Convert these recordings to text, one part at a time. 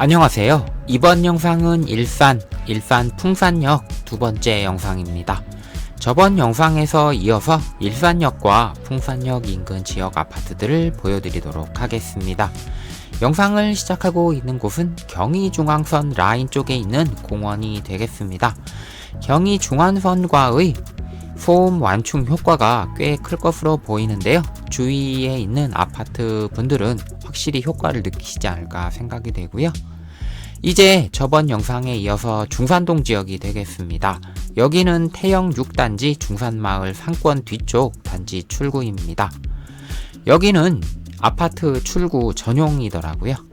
안녕하세요. 이번 영상은 일산, 일산 풍산역 두 번째 영상입니다. 저번 영상에서 이어서 일산역과 풍산역 인근 지역 아파트들을 보여드리도록 하겠습니다. 영상을 시작하고 있는 곳은 경의중앙선 라인 쪽에 있는 공원이 되겠습니다. 경의중앙선과의 소음 완충 효과가 꽤 클 것으로 보이는데요. 주위에 있는 아파트 분들은 확실히 효과를 느끼시지 않을까 생각이 되고요. 이제 저번 영상에 이어서 중산동 지역이 되겠습니다. 여기는 태영 6단지 중산마을 상권 뒤쪽 단지 출구입니다. 여기는 아파트 출구 전용이더라고요.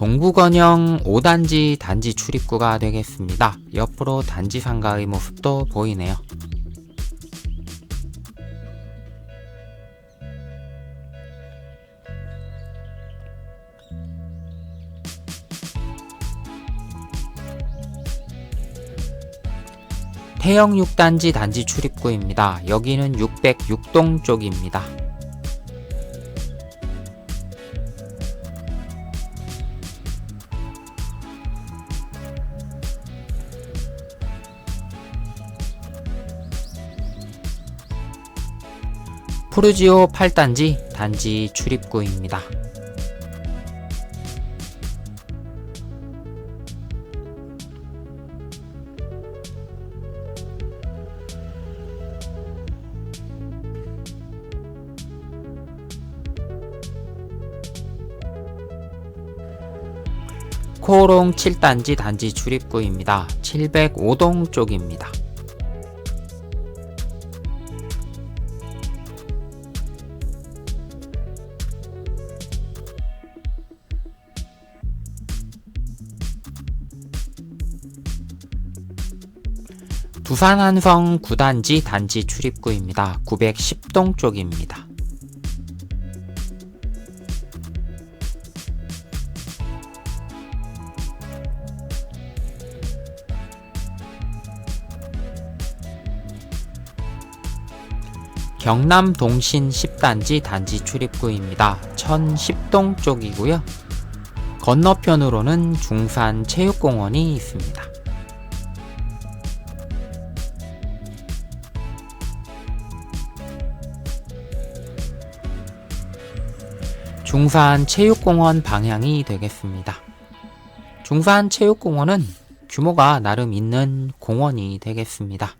동부건영 5단지 단지 출입구가 되겠습니다. 옆으로 단지 상가의 모습도 보이네요. 태영 6단지 단지 출입구입니다. 여기는 606동 쪽입니다. 푸르지오 8단지 단지 출입구입니다. 코오롱 7단지 단지 출입구입니다. 705동 쪽입니다. 두산 한성 9단지 단지 출입구입니다. 910동 쪽입니다. 경남 동신 10단지 단지 출입구입니다. 1010동 쪽이고요. 건너편으로는 중산 체육공원이 있습니다. 중산 체육공원 방향이 되겠습니다. 중산 체육공원은 규모가 나름 있는 공원이 되겠습니다.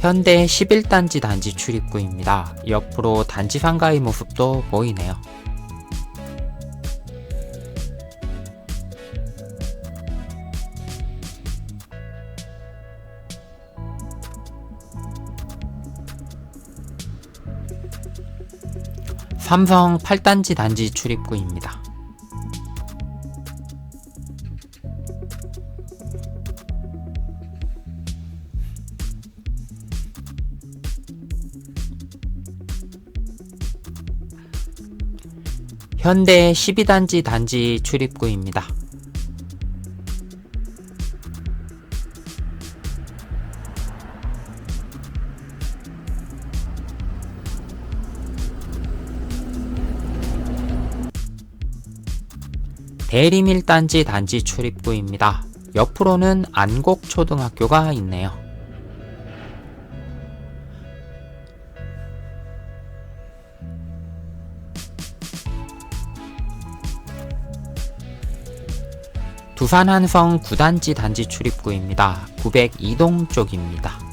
현대 11단지 단지 출입구입니다. 옆으로 단지 상가의 모습도 보이네요. 삼성 8단지 단지 출입구입니다. 현대 12단지 단지 출입구입니다. 대리밀단지 단지 출입구입니다. 옆으로는 안곡초등학교가 있네요. 두산 한성 9단지 단지 출입구입니다. 902동 쪽입니다.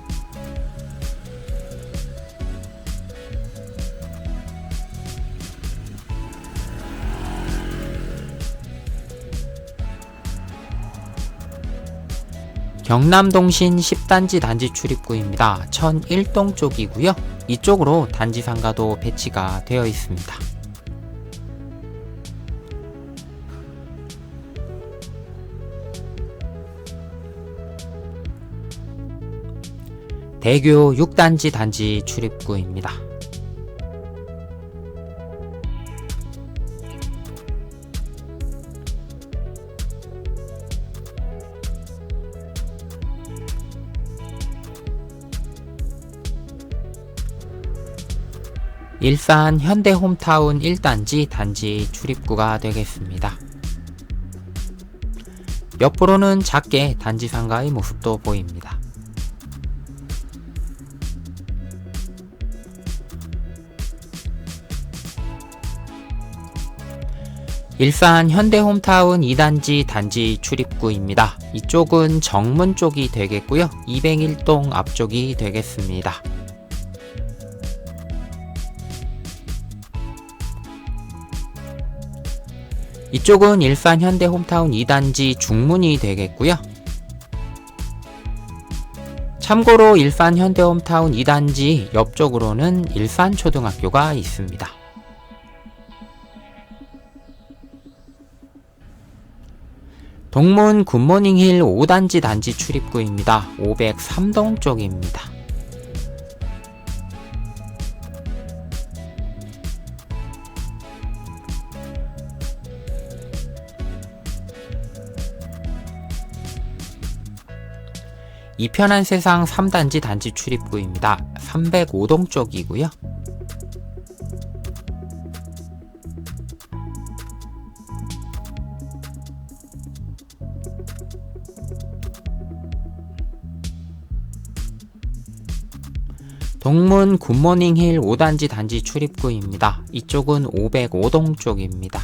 경남동신 10단지 단지 출입구입니다. 1001동 쪽이고요. 이쪽으로 단지 상가도 배치가 되어 있습니다. 대교 6단지 단지 출입구입니다. 일산 현대 홈타운 1단지 단지 출입구가 되겠습니다. 옆으로는 작게 단지 상가의 모습도 보입니다. 일산 현대홈타운 2단지 단지 출입구입니다. 이쪽은 정문 쪽이 되겠고요. 201동 앞쪽이 되겠습니다. 이쪽은 일산 현대 홈타운 2단지 중문이 되겠고요. 참고로 일산 현대 홈타운 2단지 옆쪽으로는 일산 초등학교가 있습니다. 동문 굿모닝힐 5단지 단지 출입구입니다. 503동 쪽입니다. 이편한 세상 3단지 단지 출입구입니다. 305동 쪽이고요. 동문 굿모닝 힐 5단지 단지 출입구입니다. 이쪽은 505동 쪽입니다.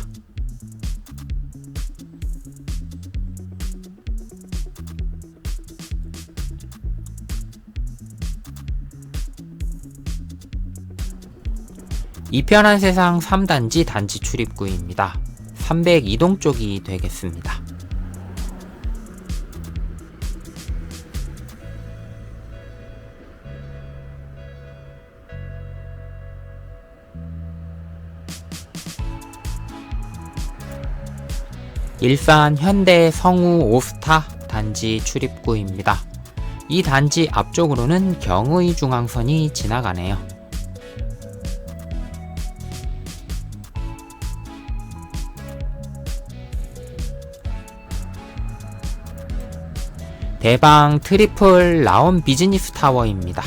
이편한 세상 3단지 단지 출입구입니다. 302동 쪽이 되겠습니다. 일산 현대 성우 오스타 단지 출입구입니다. 이 단지 앞쪽으로는 경의 중앙선이 지나가네요. 대방 트리플 라온 비즈니스 타워입니다.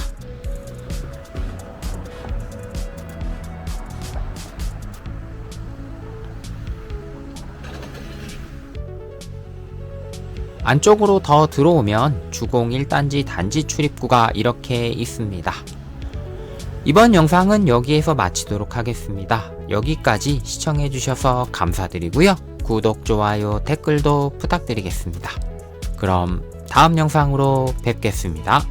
안쪽으로 더 들어오면 주공 1단지 단지 출입구가 이렇게 있습니다. 이번 영상은 여기에서 마치도록 하겠습니다. 여기까지 시청해주셔서 감사드리고요. 구독, 좋아요, 댓글도 부탁드리겠습니다. 그럼 다음 영상으로 뵙겠습니다.